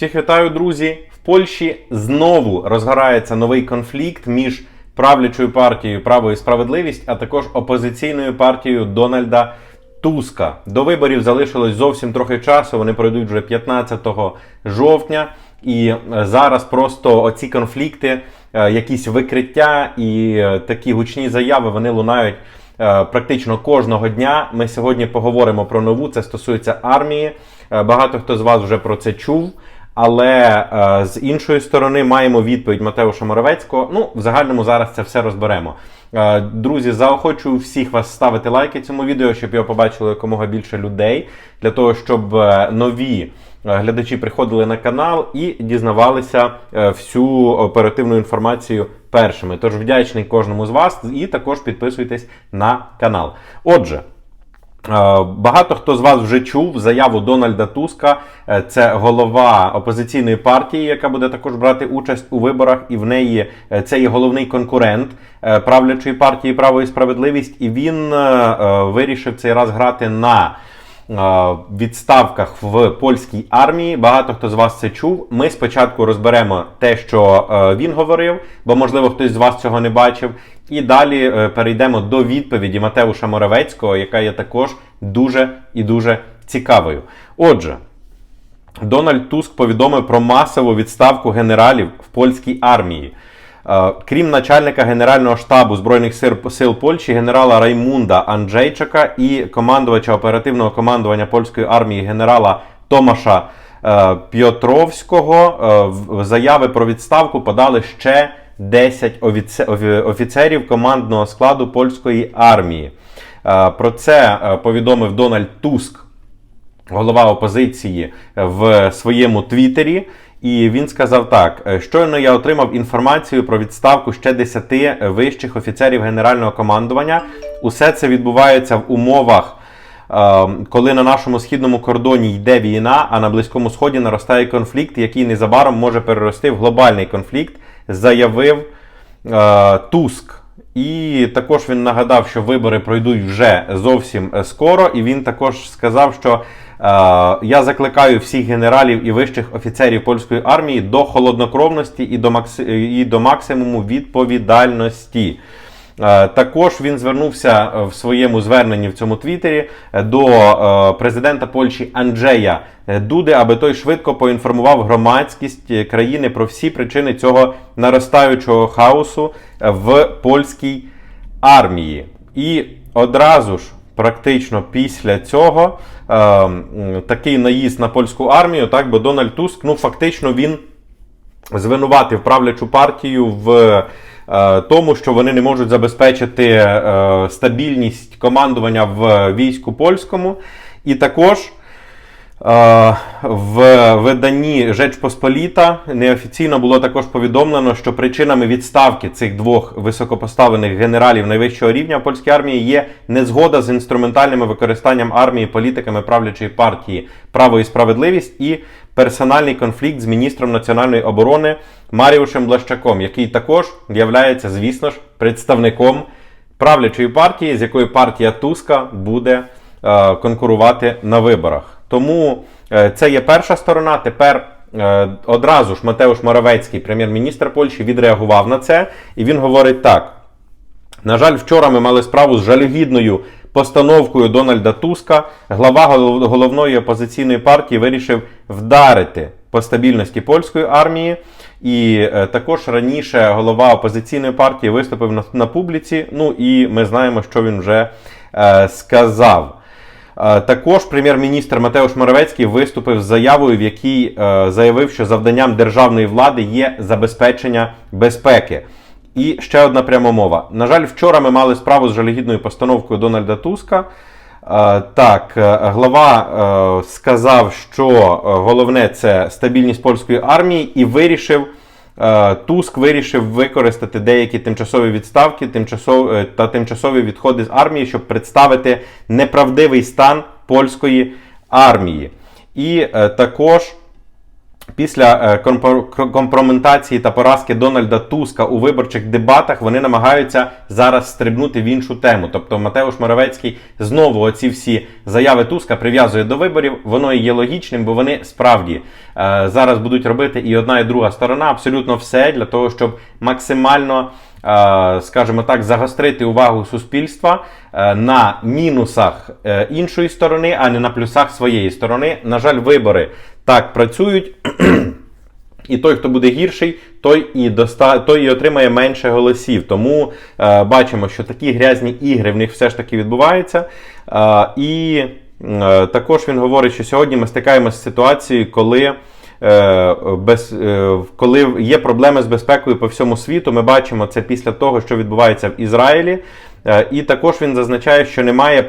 Всіх вітаю, друзі! В Польщі знову розгорається новий конфлікт між правлячою партією Право і справедливість, а також опозиційною партією Дональда Туска. До виборів залишилось зовсім трохи часу. Вони пройдуть вже 15 жовтня. І е, зараз просто оці конфлікти, е, якісь викриття і е, такі гучні заяви вони лунають практично кожного дня. Ми сьогодні поговоримо про нову. Це стосується армії. Багато хто з вас вже про це чув. Але е, з іншої сторони маємо відповідь Матеуша Моровецького. Ну, в загальному зараз це все розберемо. Е, друзі, заохочую всіх вас ставити лайки цьому відео, щоб його побачило якомога більше людей, для того, щоб е, нові глядачі приходили на канал і дізнавалися всю оперативну інформацію першими. Тож вдячний кожному з вас і також підписуйтесь на канал. Отже. Е, Багато хто з вас вже чув заяву Дональда Туска. Е, Це голова опозиційної партії, яка буде також брати участь у виборах, і в неї е, це є головний конкурент правлячої партії Право і справедливість. І він вирішив цей раз грати на відставках в польській армії. Багато хто з вас це чув. Ми спочатку розберемо те, що е, він говорив, бо можливо хтось з вас цього не бачив. І далі е, перейдемо до відповіді Матеуша Моровецького, яка є також дуже і дуже цікавою. Отже. Дональд Туск повідомив про масову відставку генералів в польській армії. Е, Крім начальника Генерального штабу Збройних сил- Польщі, генерала Раймунда Анджейчака і командувача оперативного командування польської армії генерала Томаша е, е, в- заяви про відставку подали ще 10 офіцерів командного складу польської армії. Е, Про це е, повідомив Дональд Туск голова опозиції в своєму твіттері. І він сказав так: «Е, щойно я отримав інформацію про відставку ще 10 вищих офіцерів генерального командування. Усе це відбувається в умовах, е, коли на нашому східному кордоні йде війна, а на Близькому Сході наростає конфлікт, який незабаром може перерости в глобальний конфлікт, заявив е, Туск. І також він нагадав, що вибори пройдуть вже зовсім е, скоро. І він також сказав, що е, я закликаю всіх генералів і вищих офіцерів польської армії до холоднокровності і до, макси... і до максимуму відповідальності. Е, Також він звернувся в своєму зверненні в цьому твіттері е, до е, президента Польщі Анджея Дуди, аби той швидко поінформував громадськість країни про всі причини цього наростаючого хаосу в польській армії. І одразу ж, практично після цього, такий наїзд на польську армію, так, бо Дональд Туск, ну фактично він звинуватив правлячу партію в тому, що вони не можуть забезпечити е, стабільність командування в війську польському. І також е, в виданні Жеч Посполіта неофіційно було також повідомлено, що причинами відставки цих двох високопоставлених генералів найвищого рівня в польській армії є незгода з інструментальним використанням армії політиками правлячої партії Право і справедливість і персональний конфлікт з міністром національної оборони Маріушем Блащаком, який також являється, звісно ж, представником правлячої партії, з якою партія Туска буде е, конкурувати на виборах. Тому е, це є перша сторона. Тепер е, одразу ж Матеуш Моровецький, прем'єр-міністр Польщі, відреагував на це, і він говорить так. На жаль, вчора ми мали справу з жалюгідною постановкою Дональда Туска. Глава головної опозиційної партії вирішив вдарити по стабільності польської армії. І е, також раніше голова опозиційної партії виступив на, на публіці. Ну і ми знаємо, що він вже е, сказав. Е, Також прем'єр-міністр Матеуш Моровецький виступив з заявою, в якій е, заявив, що завданням державної влади є забезпечення безпеки. І ще одна пряма мова. На жаль, вчора ми мали справу з жалюгідною постановкою Дональда Туска. Е, Так, глава сказав, що головне це стабільність польської армії, і вирішив. Е, Туск вирішив використати деякі тимчасові відставки тимчасов, е, та тимчасові відходи з армії, щоб представити неправдивий стан польської армії. І е, також Після е, компроментації та поразки Дональда Туска у виборчих дебатах вони намагаються зараз стрибнути в іншу тему. Тобто Матеуш Моровецький знову оці всі заяви Туска прив'язує до виборів. Воно і є логічним, бо вони справді е, зараз будуть робити і одна, і друга сторона абсолютно все для того, щоб максимально. е, Скажімо так, загострити увагу суспільства на мінусах іншої сторони, а не на плюсах своєї сторони. На жаль, вибори так працюють. І той, хто буде гірший, той і доста... той і отримає менше голосів. Тому е, бачимо, що такі грязні ігри в них все ж таки відбуваються. Е, і е, також він говорить, що сьогодні ми стикаємося з ситуацією, коли. е, Без, е, коли є проблеми з безпекою по всьому світу, ми бачимо це після того, що відбувається в Ізраїлі. Е, І також він зазначає, що немає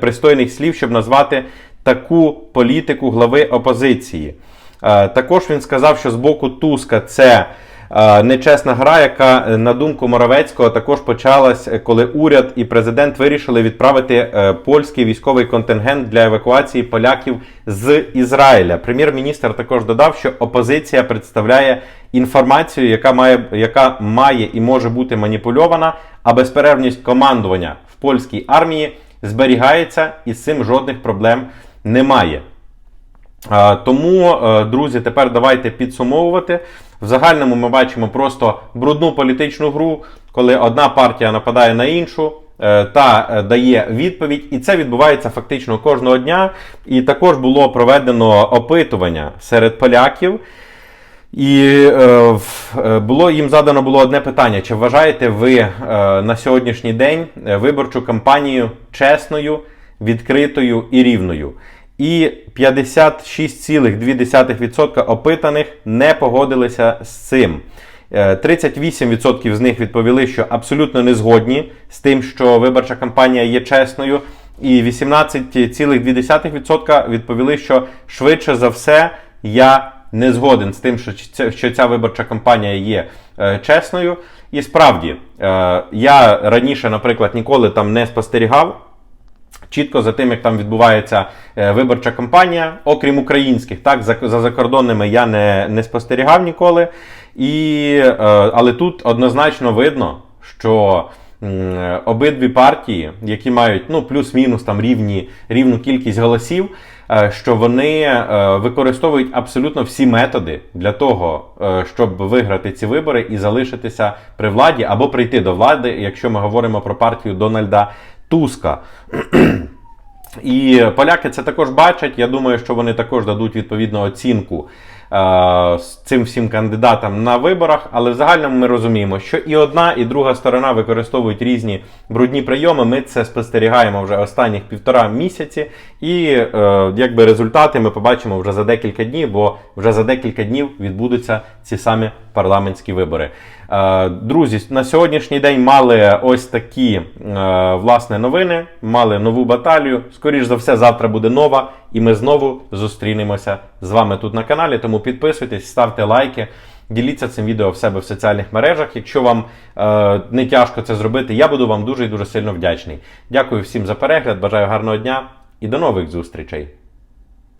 пристойних слів, щоб назвати таку політику глави опозиції. Е, Також він сказав, що з боку Туска це е, нечесна гра, яка, е, на думку Моровецького, також почалась, коли уряд і президент вирішили відправити польський військовий контингент для евакуації поляків з Ізраїля. Прем'єр-міністр також додав, що опозиція представляє інформацію, яка має, яка має і може бути маніпульована, а безперервність командування в польській армії зберігається і з цим жодних проблем немає. Тому, е, друзі, тепер давайте підсумовувати. В загальному ми бачимо просто брудну політичну гру, коли одна партія нападає на іншу. е, Та е, дає відповідь, і це відбувається фактично кожного дня. І також було проведено опитування серед поляків. І е, було їм задано було одне питання: чи вважаєте ви е, на сьогоднішній день виборчу кампанію чесною, відкритою і рівною? І 56,2% опитаних не погодилися з цим. Е, 38% з них відповіли, що абсолютно не згодні з тим, що виборча кампанія є чесною. І 18,2% відповіли, що швидше за все я не згоден з тим, що ця, що ця виборча кампанія є е, чесною. І справді, е, я раніше, наприклад, ніколи там не спостерігав чітко за тим, як там відбувається е, виборча кампанія, окрім українських, так, за, за закордонними я не, не спостерігав ніколи. І, е, але тут однозначно видно, що е, обидві партії, які мають ну, плюс-мінус там рівні, рівну кількість голосів, що вони використовують абсолютно всі методи для того, щоб виграти ці вибори і залишитися при владі або прийти до влади, якщо ми говоримо про партію Дональда Туска. І поляки це також бачать. Я думаю, що вони також дадуть відповідну оцінку з цим всім кандидатам на виборах. Але в загальному ми розуміємо, що і одна, і друга сторона використовують різні брудні прийоми. Ми це спостерігаємо вже останніх півтора місяці, і е, якби результати ми побачимо вже за декілька днів, бо вже за декілька днів відбудуться ці самі парламентські вибори. Е, Друзі, на сьогоднішній день мали ось такі е, власне новини, мали нову баталію. Скоріш за все, завтра буде нова, і ми знову зустрінемося з вами тут на каналі. Тому підписуйтесь, ставте лайки. Діліться цим відео в себе в соціальних мережах. Якщо вам е, не тяжко це зробити, я буду вам дуже і дуже сильно вдячний. Дякую всім за перегляд, бажаю гарного дня і до нових зустрічей!